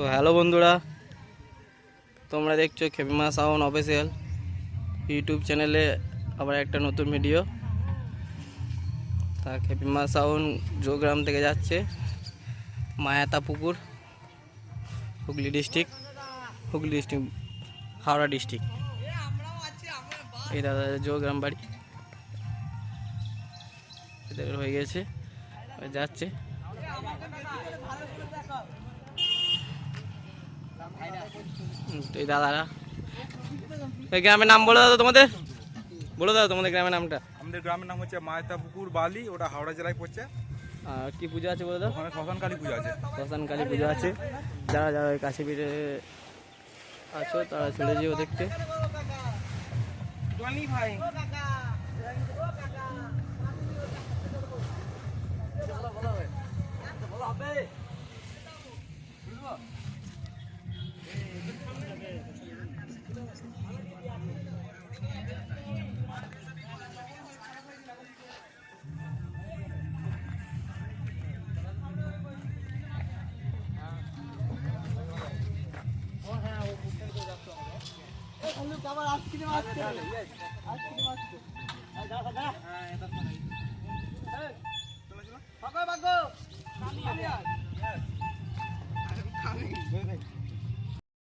তো হ্যালো বন্ধুরা, তোমরা দেখছ খেপিমা সাউন্ড অফিসিয়াল ইউটিউব চ্যানেলে আবার একটা নতুন ভিডিও। তা খেপিমা সাউন্ড জোগ্রাম থেকে যাচ্ছে, মায়াতা পুকুর, Hooghly district Hooghly district, Howrah district. এই দাদা জোগ্রাম বাড়ি। এদের হয়ে গেছে যাচ্ছে। এই দাদারা এই গ্রামের নাম বলে দাদা তোমাদের বলো দাদা তোমাদের গ্রামের নামটা আমাদের গ্রামের নাম হচ্ছে মায়তা পুকুর বালি ওটা হাওড়া জেলায় পড়ছে আর কি পূজা আছে বলে দাদা ওখানে শ্মশান কালী পুজো আছে শ্মশান কালী পুজো আছে যারা যারা ওই কাছে পিঠে আছো তারা চলে যেও দেখতে ভাই আইসক্রিম আসছে হ্যাঁ আসছে